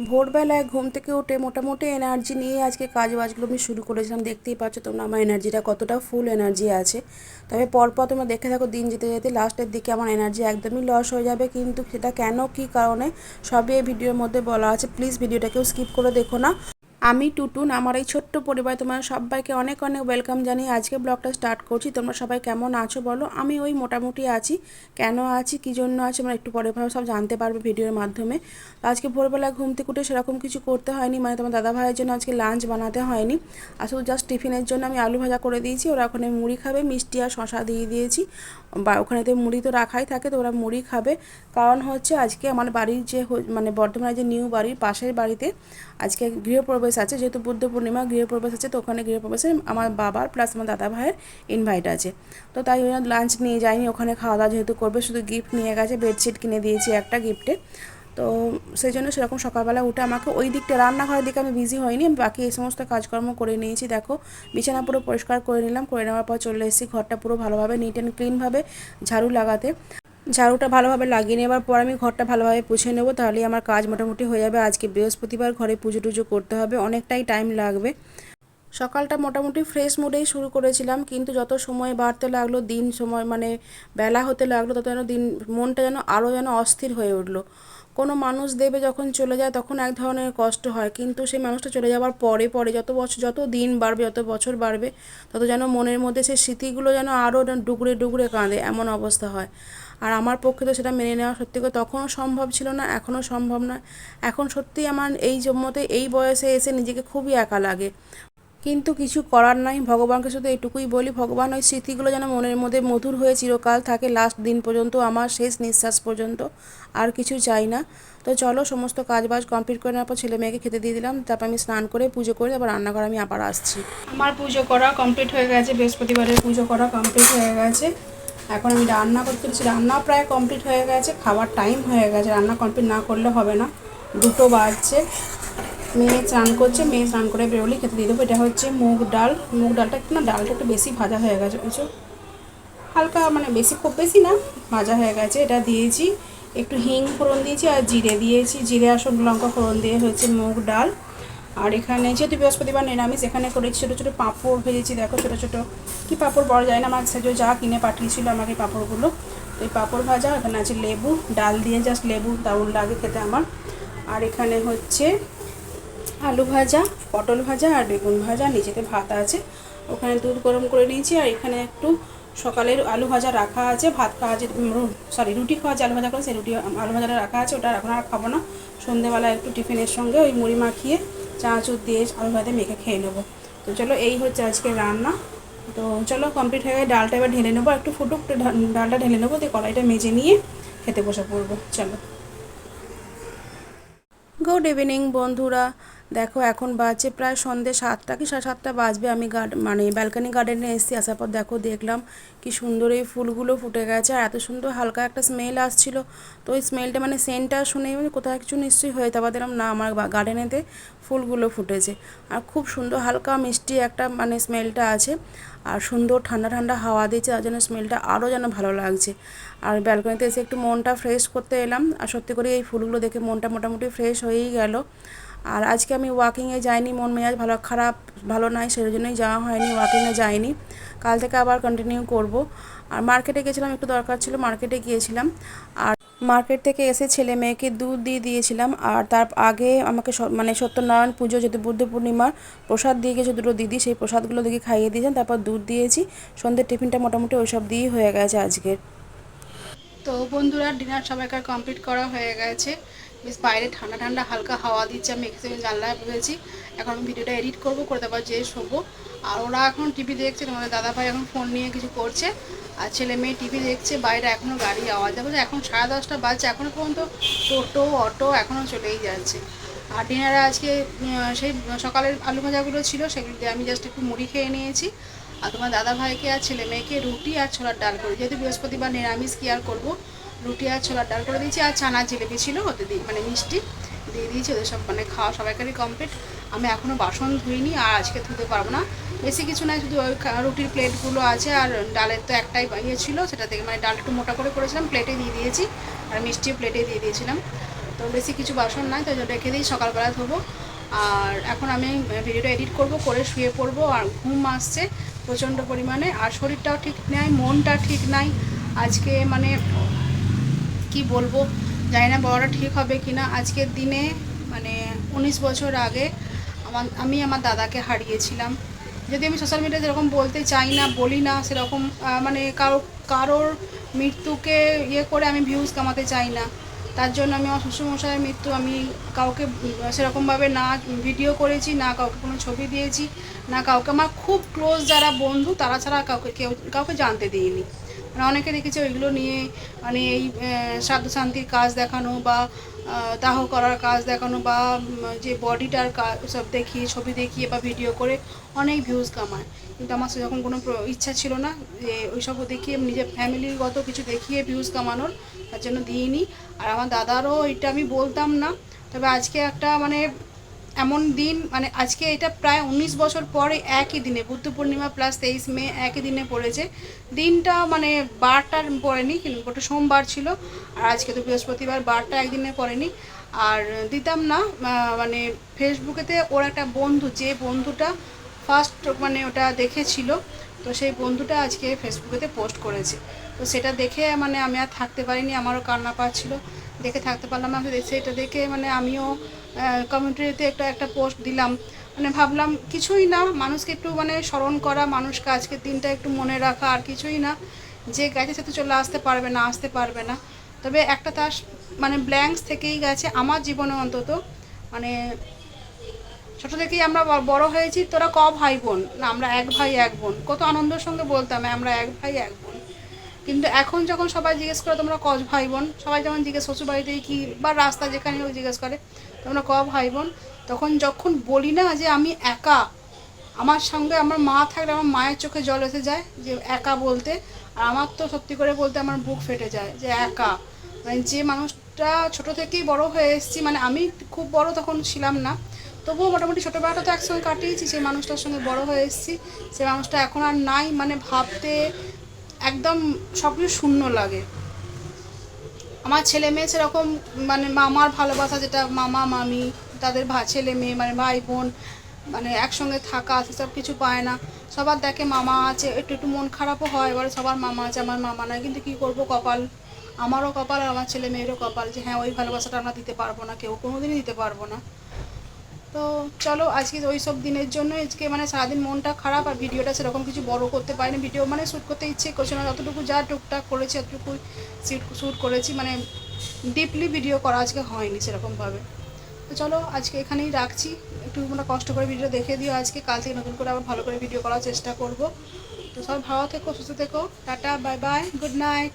ভোরবেলায় ঘুম থেকে উঠে মোটামুটি এনার্জি নিয়ে আজকে কাজ বাজগুলো আমি শুরু করেছিলাম। দেখতেই পাচ্ছ তোমরা আমার এনার্জিটা কতটা ফুল এনার্জি আছে। তবে পরপর তোমরা দেখে থাকো দিন যেতে যেতে লাস্টের দিকে আমার এনার্জি একদমই লস হয়ে যাবে। কিন্তু সেটা কেন, কি কারণে, সবই এই ভিডিওর মধ্যে বলা আছে। প্লিজ ভিডিওটাকেও স্কিপ করে দেখো না। আমি টুটুন, আমার এই ছোট্ট পরিবার তোমার সবাইকে অনেক অনেক ওয়েলকাম জানিয়ে আজকে ব্লগটা স্টার্ট করছি। তোমরা সবাই কেমন আছো বলো? আমি ওই মোটামুটি আছি। কেন আছি? কী জন্য আছি? আমরা একটু পরে সব জানতে পারবে ভিডিওর মাধ্যমে। তো আজকে ভোরবেলা ঘুম থেকে উঠে সেরকম কিছু করতে হয়নি। মানে তোমার দাদা ভাইয়ের জন্য আজকে লাঞ্চ বানাতে হয়নি। আসলে জাস্ট টিফিনের জন্য আমি আলু ভাজা করে দিয়েছি। ওরা ওখানে মুড়ি খাবে, মিষ্টি আর শশা দিয়ে দিয়েছি। বা ওখানেতে মুড়ি তো রাখাই থাকে, তো ওরা মুড়ি খাবে। কারণ হচ্ছে আজকে আমার বাড়ির যে মানে বর্ধমানের যে নিউ বাড়ির পাশের বাড়িতে আজকে গৃহপ্রবেশ আছে, যেহেতু বুদ্ধ পূর্ণিমা, গৃহপ্রবেশ আছে, তো ওখানে গৃহপ্রবেশে আমার বাবার প্লাস আমার দাদা ভাইয়ের ইনভাইট আছে। তো তাই ওরা লাঞ্চ নিয়ে যাইনি, ওখানে খাওয়া দাওয়া যেহেতু করবে, শুধু গিফট নিয়ে গেছে বেডশিট কিনে দিয়েছি একটা গিফটে তো সেই জন্য সেরকম সকালবেলা উঠে আমাকে ওই দিকটা, রান্নাঘরের দিকে আমি বিজি হইনি বাকি এই সমস্ত কাজকর্ম করে নিয়েছি, দেখো। বিছানা পুরো পরিষ্কার করে নিলাম, করে নেওয়ার পর চলে এসেছি, ঘরটা পুরো ভালোভাবে নিট অ্যান্ড ক্লিনভাবে ঝাড়ু লাগাতে। ঝাড়ুটা ভালোভাবে লাগিয়ে নেবার পর আমি ঘরটা ভালোভাবে পুছে নেব, তাহলেই আমার কাজ মোটামুটি হয়ে যাবে। আজকে বৃহস্পতিবার ঘরে পুজো টুজো করতে হবে, অনেকটাই টাইম লাগবে। সকালটা মোটামুটি ফ্রেশ মুডেই শুরু করেছিলাম, কিন্তু যত সময় বাড়তে লাগল, দিন সময় মানে বেলা হতে লাগল, তত যেন দিন, মনটা যেন আরও যেন অস্থির হয়ে উঠল। কোনো মানুষ দেবে যখন চলে যায়, তখন এক ধরনের কষ্ট হয়, কিন্তু সেই মানুষটা চলে যাওয়ার পরে পরে যত বছর যত দিন বাড়বে, যত বছর বাড়বে, তত যেন মনের মধ্যে সেই স্মৃতিগুলো যেন আরও ডুগরে ডুগরে কাঁদে, এমন অবস্থা হয়। আর আমার পক্ষে তো সেটা মেনে নেওয়া সত্যি করে তখনও সম্ভব ছিল না, এখনও সম্ভব নয়। এখন সত্যি আমার এই জন্মতে এই বয়সে এসে নিজেকে খুবই একা লাগে। কিন্তু কিছু করার নাই, ভগবানকে শুধু এটুকুই বলি, ভগবান ওই স্মৃতিগুলো যেন মনের মধ্যে মধুর হয়ে চিরকাল থাকে লাস্ট দিন পর্যন্ত, আমার শেষ নিঃশ্বাস পর্যন্ত, আর কিছু চাই না। তো চলো, সমস্ত কাজ বাজ কমপ্লিট করে নেওয়ার পর ছেলে মেয়েকে খেতে দিয়ে দিলাম, তারপর আমি স্নান করে পুজো করে তারপর রান্নাঘর আমি আবার আসছি। আমার পুজো করা কমপ্লিট হয়ে গেছে, বৃহস্পতিবারের পুজো করা কমপ্লিট হয়ে গেছে। এখন আমি রান্না করতে রান্না প্রায় কমপ্লিট হয়ে গেছে খাবার টাইম হয়ে গেছে। রান্না কমপ্লিট না করলে হবে না। দুটো বাজছে। মেয়ে স্নান করছে, মেয়ে স্নান করে বেরোলে খেতে দিয়ে দেবো। এটা হচ্ছে মুগ ডাল। মুগ ডালটা একটু না, ডালটা একটু বেশি ভাজা হয়ে গেছে, বুঝছ? হালকা মানে বেশি, খুব বেশি না, ভাজা হয়ে গেছে। এটা দিয়েছি। একটু হিং ফোড়ন দিয়েছি আর জিরে দিয়েছি। জিরে আর শুকনো লঙ্কা ফোড়ন দিয়ে হয়েছে মুগ ডাল। আর এখানে যেহেতু বৃহস্পতিবার নিরামিষ, এখানে করেছি ছোটো ছোটো পাঁপড় ভেজেছি। দেখো ছোটো ছোটো। কী পাঁপড় বড় যায় না আমার সেজো যা কিনে পাঠিয়েছিল আমাকে পাঁপড়গুলো। তো এই পাঁপড় ভাজা, এখানে আছে লেবু, ডাল দিয়ে জাস্ট লেবু দারুণ লাগে খেতে আমার। আর এখানে হচ্ছে আলু ভাজা, পটল ভাজা আর বেগুন ভাজা, নিচেতে ভাত আছে। ওখানে দুধ গরম করে নিয়েছি আর এখানে একটু সকালের আলু ভাজা রাখা আছে, ভাত খাওয়া আছে সরি রুটি খাওয়া আছে, আলু ভাজা করে সেই রুটি, আলু ভাজাটা রাখা আছে, ওটা এখন আর খাব না। সন্ধেবেলা একটু টিফিনের সঙ্গে ওই মুড়ি মাখিয়ে চানাচুর দিয়ে আমি হয়তো মেখে খেয়ে নেব। তো চলো এই হচ্ছে আজকে রান্না। তো চলো কমপ্লিট হয়ে গেলে ডালটা এবার ঢেলে নেব, একটু ফুটুক ডালটা ঢেলে নেব, দিয়ে কড়াইটা মেজে নিয়ে খেতে বসে পড়ব। চলো। গুড ইভিনিং বন্ধুরা। দেখো, এখন বাজছে প্রায় সন্ধ্যে সাতটা কি সাড়ে সাতটা বাজবে। আমি গার্ড মানে ব্যালকানি গার্ডেনে এসেছি, আসার পর দেখো দেখলাম কি সুন্দর এই ফুলগুলো ফুটে গেছে আর এত সুন্দর হালকা একটা স্মেল আসছিল। তো ওই স্মেলটা মানে সেন্টটা শুনে মানে কোথাও কিছু নিশ্চয়ই হয়ে তারপর দিলাম না, আমার গার্ডেনেতে ফুলগুলো ফুটেছে। আর খুব সুন্দর হালকা মিষ্টি একটা মানে স্মেলটা আছে আর সুন্দর ঠান্ডা ঠান্ডা হাওয়া দিচ্ছে, তার জন্য স্মেলটা আরও যেন ভালো লাগছে। আর ব্যালকনিতে এসে একটু মনটা ফ্রেশ করতে এলাম। আর সত্যি করে এই ফুলগুলো দেখে মনটা মোটামুটি ফ্রেশ হয়েই গেল। আর আজকে আমি ওয়াকিংয়ে যাইনি, মন মেজাজ ভালো, খারাপ, ভালো নাই সেই জন্যই যাওয়া হয়নি ওয়াকিংয়ে যাইনি। কাল থেকে আবার কন্টিনিউ করব। আর মার্কেটে গেছিলাম, একটু দরকার ছিল মার্কেটে গিয়েছিলাম। আর মার্কেট থেকে এসে ছেলে মেয়েকে দুধ দিয়ে দিয়েছিলাম। আর তার আগে আমাকে মানে সত্যনারায়ণ পুজো, যেহেতু বুদ্ধ পূর্ণিমার, প্রসাদ দিয়ে গেছে দুটো দিদি, সেই প্রসাদগুলো দিকে খাইয়ে দিয়েছেন, তারপর দুধ দিয়েছি। সন্ধ্যের টিফিনটা মোটামুটি ওইসব দিয়েই হয়ে গেছে আজকের তো বন্ধুরা, ডিনার সবাইকার কমপ্লিট করা হয়ে গেছে। বেশ বাইরে ঠান্ডা ঠান্ডা হালকা হাওয়া দিচ্ছে, আমি এখানে জানলায় বসেছি এখন আমি ভিডিওটা এডিট করব, করে তারপর যে শোবো। আর ওরা এখন টিভি দেখছে, তোমাদের দাদা ভাই এখন ফোন নিয়ে কিছু করছে, আর ছেলে মেয়ে টিভি দেখছে, বাইরে এখনও গাড়ি আওয়াজ যাবে এখন সাড়ে দশটা বাজছে এখনও পর্যন্ত টোটো, অটো এখনও চলেই যাচ্ছে। আর ডিনারে আজকে সেই সকালের আলু ভাজাগুলো ছিল, সেগুলো আমি জাস্ট একটু মুড়ি খেয়ে নিয়েছি। আর তোমার দাদা ভাইকে আর ছেলে মেয়েকে রুটি আর ছোলার ডাল করে যেহেতু বৃহস্পতিবার নিরামিষ কি আর করব রুটি আর ছোলার ডাল করে দিয়েছি আর ছানার জিলেপি ছিল ওতে দিই মানে মিষ্টি দিয়ে দিয়েছি ওদের সব মানে খাওয়া সবাইকারই কমপ্লিট আমি এখনও বাসন ধুইনি আর আজকে ধুতে পারব না। বেশি কিছু নয়, শুধু ওই রুটির প্লেটগুলো আছে আর ডালের তো একটাই ইয়ে ছিল, সেটা থেকে মানে ডাল একটু মোটা করে করেছিলাম, প্লেটে দিয়ে দিয়েছি। আর মিষ্টি প্লেটে দিয়ে দিয়েছিলাম। তো বেশি কিছু বাসন নাই তো রেখে দিই, সকালবেলা ধোবো। আর এখন আমি ভিডিওটা এডিট করব, করে শুয়ে পড়ব আর ঘুম আসছে প্রচণ্ড পরিমাণে। আর শরীরটাও ঠিক নাই, মনটা ঠিক নাই। আজকে মানে কি বলব, জানি না বলাটা ঠিক হবে কি না। আজকের দিনে মানে উনিশ বছর আগে আমার, আমি আমার দাদাকে হারিয়েছিলাম। যদি আমি সোশ্যাল মিডিয়ায় যেরকম বলতে চাই না, বলি না, সেরকম মানে কারও, কারোর মৃত্যুকে ইয়ে করে আমি ভিউজ কামাতে চাই না। তার জন্য আমি আমার শ্বশুরমশাইয়ের মৃত্যু, আমি কাউকে সেরকমভাবে না ভিডিও করেছি, না কাউকে কোনো ছবি দিয়েছি, না কাউকে, আমার খুব ক্লোজ যারা বন্ধু, তারা ছাড়া কাউকে, কেউ, কাউকে জানতে দিইনি। মানে অনেকে দেখেছি ওইগুলো নিয়ে মানে এই শান্তির কাজ দেখানো বা দাহ করার কাজ দেখানো বা যে বডিটার কাজ সব দেখিয়ে, ছবি দেখিয়ে বা ভিডিও করে অনেক ভিউজ কামায়। কিন্তু আমার সেরকম কোনো ইচ্ছা ছিল না যে ওইসব দেখিয়ে নিজের ফ্যামিলিগত কিছু দেখিয়ে ভিউজ কামানোর, তার জন্য দিইনি। আর আমার দাদারও এটা আমি বলতাম না। তবে আজকে একটা মানে এমন দিন মানে আজকে এটা প্রায় উনিশ বছর পরে একই দিনে, বুদ্ধ পূর্ণিমা প্লাস তেইশ মে একই দিনে পড়েছে। দিনটা মানে বারটার পড়েনি, কিন্তু ওটা সোমবার ছিল। আর আজকে তো বৃহস্পতিবার, বারটা একদিনে পড়েনি। আর দিতাম না মানে ফেসবুকেতে ওর একটা বন্ধু, যে বন্ধুটা ফার্স্ট মানে ওটা দেখেছিল, তো সেই বন্ধুটা আজকে ফেসবুকেতে পোস্ট করেছে। তো সেটা দেখে মানে আমি আর থাকতে পারিনি, আমারও কান্না পাচ্ছিল। দেখে থাকতে পারলাম না সেটা দেখে মানে আমিও কমিউনিটিতে একটা একটা পোস্ট দিলাম। মানে ভাবলাম কিছুই না, মানুষকে একটু মানে স্মরণ করা, মানুষকে আজকের দিনটা একটু মনে রাখা, আর কিছুই না। যে গেছে সে তো চলে আসতে পারবে না, আসতে পারবে না। তবে একটা তার মানে ব্ল্যাঙ্কস থেকেই গেছে আমার জীবনে অন্তত। মানে ছোট থেকেই আমরা বড় হয়েছি, তোরা ক ভাই বোন? না, আমরা এক ভাই, এক বোন। কত আনন্দের সঙ্গে বলতাম আমরা এক ভাই, এক বোন। কিন্তু এখন যখন সবাই জিজ্ঞেস করে, তোমরা ক ভাই বোন? সবাই যেমন জিজ্ঞেস, শ্বশুরবাড়িতে কি বা রাস্তা যেখানে হোক জিজ্ঞেস করে, তোমরা ক ভাই বোন? তখন যখন বলি না যে আমি একা, আমার সঙ্গে আমার মা থাকলে আমার মায়ের চোখে জল এসে যায় যে একা বলতে। আর আমার তো সত্যি করে বলতে আমার বুক ফেটে যায় যে একা। মানে যে মানুষটা ছোট থেকেই বড় হয়ে এসেছি মানে আমি খুব বড় তখন ছিলাম না। তবুও মোটামুটি ছোটোবেলাটা তো একসঙ্গে কাটিয়েছি, সেই মানুষটার সঙ্গে বড় হয়ে এসেছি। সেই মানুষটা এখন আর নাই মানে ভাবতে একদম সব কিছু শূন্য লাগে। আমার ছেলে মেয়ে সেরকম মানে মামার ভালোবাসা যেটা, মামা, মামি, তাদের ভা, ছেলে মেয়ে মানে ভাই, বোন মানে একসঙ্গে থাকা সেসব কিছু পায় না। সবার দেখে মামা আছে, একটু একটু মন খারাপও হয়, এবারে সবার মামা আছে, আমার মামা নাই, কিন্তু কি করব কপাল? আমারও কপাল আর আমার ছেলে মেয়েরও কপাল যে হ্যাঁ ওই ভালোবাসাটা আমরা দিতে পারব না, কেউ কোনোদিনই দিতে পারব না। তো চলো আজকে ওই সব দিনের জন্য আজকে মানে সারাদিন মনটা খারাপ আর ভিডিওটা সেরকম কিছু বড় করতে পারিনি। ভিডিও মানে শ্যুট করতে ইচ্ছে করছে না, যতটুকু যা টুকটাক করেছি অতটুকু শ্যুট করেছি মানে ডিপলি ভিডিও করা আজকে হয়নি সেরকমভাবে। তো চলো আজকে এখানেই রাখছি। একটু তোমরা কষ্ট করে ভিডিও দেখে দিও আজকে, কাল থেকে নতুন করে আবার ভালো করে ভিডিও করার চেষ্টা করব। তো সব ভালো থেকো, সুস্থ থেকো, tata bye bye good night